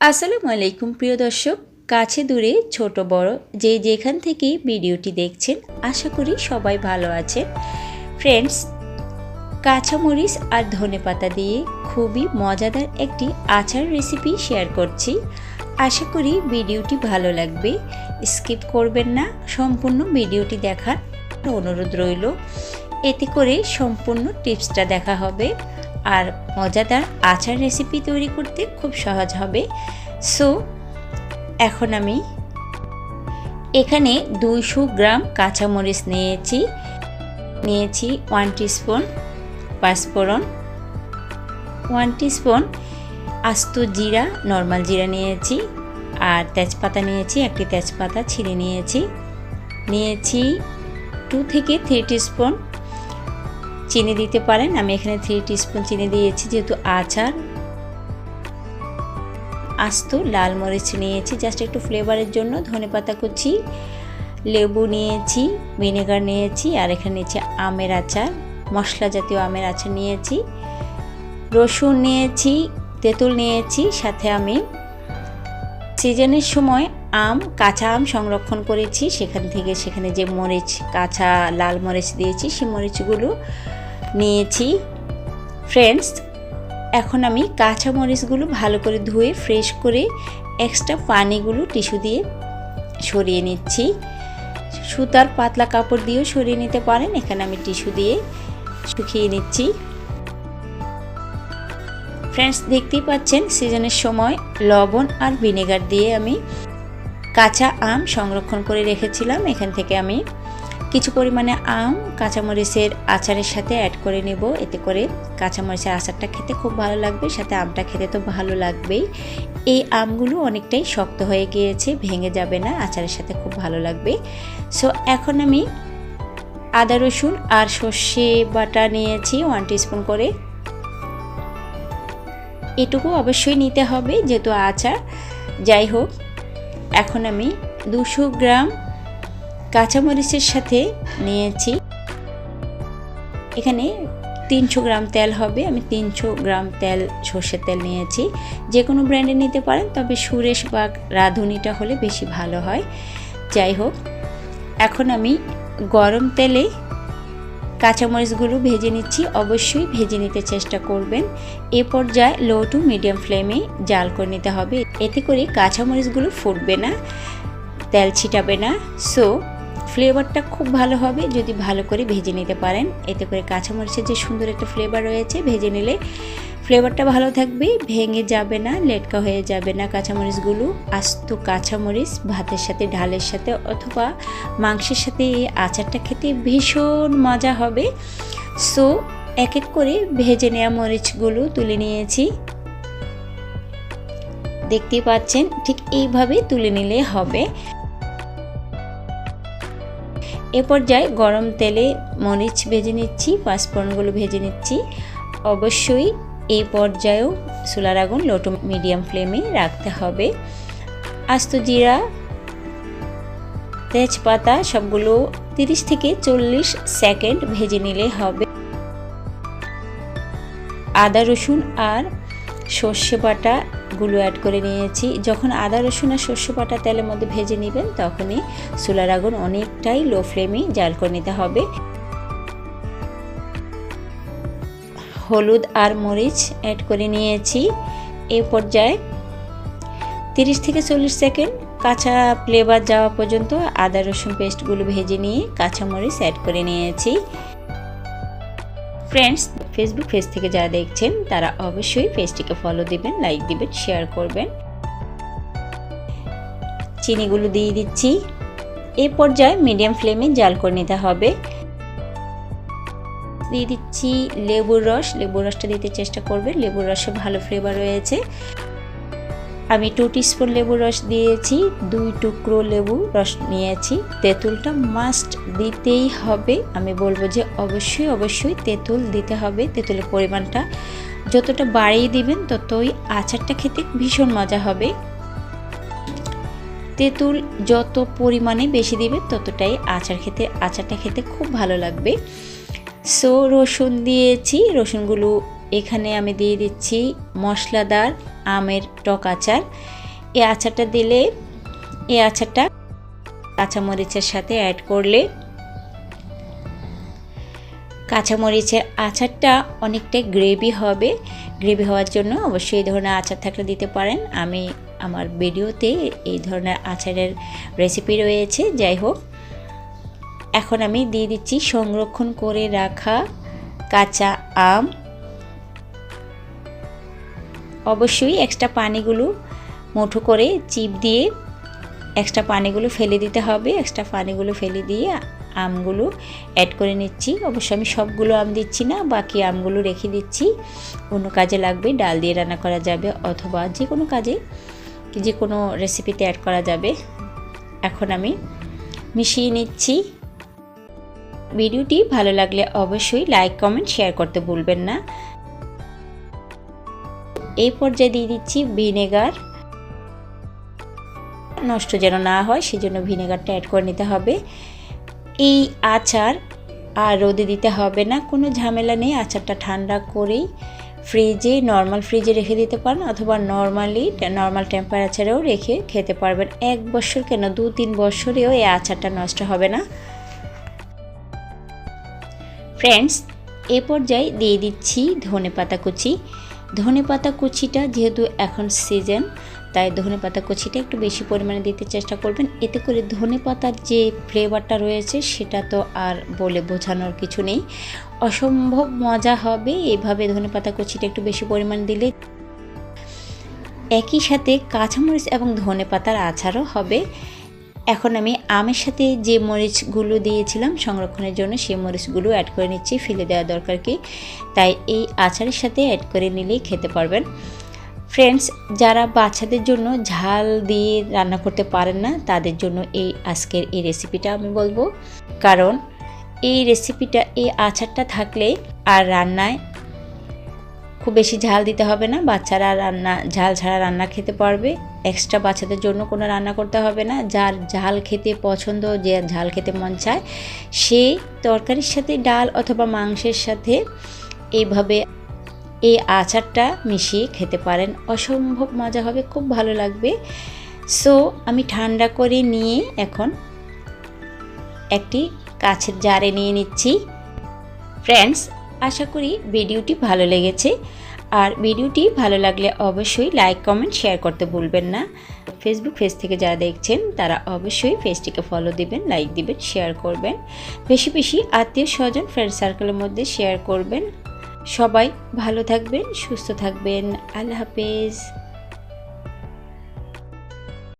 আসসালামু আলাইকুম, প্রিয় দর্শক। কাছে দূরে, ছোট বড়, যে যেখান থেকে ভিডিওটি দেখছেন, আশা করি সবাই ভালো আছেন। ফ্রেন্ডস কাঁচামরিচ আর ধনেপাতা দিয়ে খুবই মজাদার একটি আচার রেসিপি শেয়ার করছি। আশা করি ভিডিওটি ভালো লাগবে। স্কিপ করবেন না, সম্পূর্ণ ভিডিওটি দেখার অনুরোধ রইল। এতে করে সম্পূর্ণ টিপসটা দেখা হবে। আর মজাদার আচার রেসিপি তৈরি করতে খুব সহজ হবে। সো এখন আমি এখানে দুইশো গ্রাম কাঁচামরিচ নিয়েছি। নিয়েছি ওয়ান টিস্পুন পাঁচফোড়ন ওয়ান টিস্পুন আস্ত জিরা নর্মাল জিরা নিয়েছি। আর তেজপাতা নিয়েছি, একটি তেজপাতা ছিঁড়ে নিয়েছি। নিয়েছি টু থেকে থ্রি টিস্পুন চিনি দিতে পারেন। আমি এখানে থ্রি টিস্পুন চিনি দিয়েছি, যেহেতু আচার। আস্ত লাল মরিচ নিয়েছি জাস্ট একটু ফ্লেভারের জন্য। ধনে পাতা কুচি, লেবু নিয়েছি ভিনেগার নিয়েছি, আর এখানে নিয়েছি আমের আচার। মশলা জাতীয় আমের আচার নিয়েছি। রসুন নিয়েছি, তেঁতুল নিয়েছি, সাথে আমি সিজনের সময় আম, কাঁচা আম সংরক্ষণ করেছি। সেখান থেকে সেখানে যে মরিচ, কাঁচা লাল মরিচ দিয়েছি, সেই মরিচগুলো নিয়েছি। ফ্রেন্ডস এখন আমি কাঁচা মরিচগুলো ভালো করে ধুয়ে ফ্রেশ করে এক্সট্রা পানিগুলো টিস্যু দিয়ে সরিয়ে নিচ্ছি। সুতার পাতলা কাপড় দিয়েও সরিয়ে নিতে পারেন, এখানে আমি টিস্যু দিয়ে শুকিয়ে নিচ্ছি। ফ্রেন্ডস দেখতেই পাচ্ছেন সিজনের সময় লবণ আর ভিনেগার দিয়ে আমি কাঁচা আম সংরক্ষণ করে রেখেছিলাম। এখান থেকে আমি কিছু পরিমাণে আম, কাঁচামরিচের আচারের সাথে অ্যাড করে নেব। এতে করে কাঁচামরিচের আচারটা খেতে খুব ভালো লাগবে, সাথে আমটা খেতে তো ভালো লাগবেই। এই আমগুলো অনেকটাই শক্ত হয়ে গিয়েছে, ভেঙে যাবে না, আচারের সাথে খুব ভালো লাগবে। সো এখন আমি আদা, রসুন আর সর্ষে বাটা নিয়েছি ওয়ান টিস্পুন করে। এটুকু অবশ্যই নিতে হবে যেহেতু আচার। যাই হোক, এখন আমি দুশো গ্রাম কাঁচামরিচের সাথে নিয়েছি। এখানে তিনশো গ্রাম তেল হবে। আমি তিনশো গ্রাম তেল, সর্ষের তেল নিয়েছি। যে কোনো ব্র্যান্ডে নিতে পারেন, তবে সুরেশ বা রাঁধুনিটা হলে বেশি ভালো হয়। যাই হোক, এখন আমি গরম তেলে কাঁচামরিচগুলো ভেজে নিচ্ছি। অবশ্যই ভেজে নিতে চেষ্টা করবেন। এ পর্যায়ে লো টু মিডিয়াম ফ্লেমে জাল করে নিতে হবে। এতে করে কাঁচামরিচগুলো ফুটবে না, তেল ছিটাবে না। সো ফ্লেভারটা খুব ভালো হবে যদি ভালো করে ভেজে নিতে পারেন। এতে করে কাঁচামরিচের যে সুন্দর একটা ফ্লেভার রয়েছে, ভেজে নিলে ফ্লেভারটা ভালো থাকবে, ভেঙে যাবে না, লেটকা হয়ে যাবে না কাঁচামরিচগুলো। আস্ত কাঁচামরিচ ভাতের সাথে, ডালের সাথে অথবা মাংসের সাথে এই আচারটা খেতে ভীষণ মজা হবে। সো এক এক করে ভেজে নেওয়া মরিচগুলো তুলে নিয়েছি। দেখতেই পাচ্ছেন, ঠিক এইভাবে তুলে নিলে হবে। এ পর্যায়ে গরম তেলে মরিচ ভেজে নিচ্ছি, পাঁচফোড়নগুলো ভেজে নিচ্ছি। অবশ্যই এই পর্যায়েও চুলার আগুন লোটো মিডিয়াম ফ্লেমে রাখতে হবে। আস্ত জিরা, তেজপাতা সবগুলো 30 থেকে চল্লিশ সেকেন্ড ভেজে নিলে হবে। আদা রসুন আর সর্ষে বাটা গুলো অ্যাড করে নিয়েছি। যখন আদা, রসুন আর শস্য বাটা তেলের মধ্যে ভেজে নেবেন, তখনই চুলার আগুন অনেকটাই লো ফ্লেমে জাল করে নিতে হবে। হলুদ আর মরিচ অ্যাড করে নিয়েছি। এ পর্যায়ে তিরিশ থেকে চল্লিশ সেকেন্ড কাঁচা ফ্লেভার যাওয়া পর্যন্ত আদা, রসুন পেস্টগুলো ভেজে নিয়ে কাঁচা মরিচ অ্যাড করে নিয়েছি। ফ্রেন্ডস ফেসবুক পেজ থেকে যারা দেখছেন, তারা অবশ্যই পেজটিকে ফলো দিবেন লাইক দিবেন শেয়ার করবেন। চিনিগুলো দিয়ে দিচ্ছি। এ পর্যায়ে মিডিয়াম ফ্লেমে জাল করে নিতে হবে। দিয়ে দিচ্ছি লেবুর রস। লেবুর রসটা দিতে চেষ্টা করবেন। লেবুর রসে ভালো ফ্লেভার রয়েছে। আমি টু টিস্পুন লেবু রস দিয়েছি, দুই টুকরো লেবু রস নিয়েছি। তেঁতুলটা মাস্ট দিতেই হবে। আমি বলব যে অবশ্যই অবশ্যই তেঁতুল দিতে হবে। তেঁতুলের পরিমাণটা যতটা বাড়িয়ে দিবেন, ততই আচারটা খেতে ভীষণ মজা হবে। তেঁতুল যত পরিমাণে বেশি দিবে ততটাই আচার খেতে, আচারটা খেতে খুব ভালো লাগবে। সো রসুন দিয়েছি। রসুনগুলো এখানে আমি দিয়ে দিচ্ছি মশলাদার আমের টক আচার। এই আচারটা দিলে এই আচারটা কাঁচামরিচের সাথে অ্যাড করলে কাঁচামরিচের আচারটা অনেকটাই গ্রেভি হবে। গ্রেভি হওয়ার জন্য অবশ্যই এই ধরনের আচার থাকলে দিতে পারেন। আমি আমার ভিডিওতে এই ধরনের আচারের রেসিপি রয়েছে, যাই হোক। এখন আমি দিয়ে দিচ্ছি সংরক্ষণ করে রাখা কাঁচা আম। অবশ্যই এক্সট্রা পানিগুলো মুঠো করে চিপ দিয়ে এক্সট্রা পানিগুলো ফেলে দিতে হবে। এক্সট্রা পানিগুলো ফেলে দিয়ে আমগুলো অ্যাড করে নিচ্ছি। অবশ্য আমি সবগুলো আম দিচ্ছি না, বাকি আমগুলো রেখে দিচ্ছি। অন্য কাজে লাগবে, ডাল দিয়ে রান্না করা যাবে অথবা যে কোনো কাজে যে কোনো রেসিপিতে অ্যাড করা যাবে। এখন আমি মিশিয়ে নিচ্ছি। ভিডিওটি ভালো লাগলে অবশ্যই লাইক কমেন্ট শেয়ার করতে ভুলবেন না। এই পর্যায়ে দিয়ে দিচ্ছি ভিনেগার। নষ্ট যেন না হয়, সেজন্য ভিনেগারটা অ্যাড করে নিতে হবে। এই আচার আর রোদে দিতে হবে না, কোনো ঝামেলা নেই, আচারটা ঠান্ডা করেই ফ্রিজে নর্মাল ফ্রিজে রেখে দিতে পারেন, অথবা নর্মালি নর্মাল টেম্পারেচারেও রেখে খেতে পারবেন। এক বছর কেন দু তিন বছরেও এই আচারটা নষ্ট হবে না। ফ্রেন্ডস এ পর্যায়ে দিয়ে দিচ্ছি ধনে পাতা কুচি। ধনে পাতা কুচিটা যেহেতু এখন সিজন তাই ধনে পাতা কুচিটা একটু বেশি পরিমাণে দিতে চেষ্টা করবেন। এতে করে ধনে পাতার যে ফ্লেভারটা রয়েছে, সেটা তো আর বলে বোঝানোর কিছু নেই। অসম্ভব মজা হবে এভাবে ধনে পাতা কুচিটা একটু বেশি পরিমাণ দিলে। একই সাথে কাঁচামরিচ এবং ধনে পাতার আচারও হবে। এখন আমি আমের সাথে যে মরিচগুলো দিয়েছিলাম সংরক্ষণের জন্য, সেই মরিচগুলো অ্যাড করে নিচ্ছি, ফেলে দেওয়া দরকার কি। তাই এই আচারের সাথে অ্যাড করে নিলেই খেতে পারবেন। ফ্রেন্ডস যারা বাচ্চাদের জন্য ঝাল দিয়ে রান্না করতে পারেন না, তাদের জন্য এই আজকের এই রেসিপিটা আমি বলব। কারণ এই রেসিপিটা এই আচারটা থাকলে আর রান্নায় খুব বেশি ঝাল দিতে হবে না। বাচ্চারা রান্না, ঝাল ছাড়া রান্না খেতে পারবে। এক্সট্রা বাচ্চাদের জন্য কোনো রান্না করতে হবে না। যার ঝাল খেতে পছন্দ, যে ঝাল খেতে মন চায়, সে তরকারির সাথে ডাল অথবা মাংসের সাথে এইভাবে এই আচারটা মিশিয়ে খেতে পারেন। অসম্ভব মজা হবে, খুব ভালো লাগবে। সো আমি ঠান্ডা করে নিয়ে এখন একটি কাছের জারে নিয়ে নিচ্ছি। ফ্রেন্ডস আশা করি ভিডিওটি ভালো লেগেছে। আর ভিডিওটি ভালো লাগলে অবশ্যই লাইক, কমেন্ট, শেয়ার করতে ভুলবেন না। ফেসবুক পেজ থেকে যারা দেখছেন, তারা অবশ্যই পেজটিকে ফলো দিবেন লাইক দিবেন শেয়ার করবেন। বেশি বেশি আত্মীয় স্বজন ফ্রেন্ড সার্কেলের মধ্যে শেয়ার করবেন। সবাই ভালো থাকবেন, সুস্থ থাকবেন। আল্লাহ হাফেজ।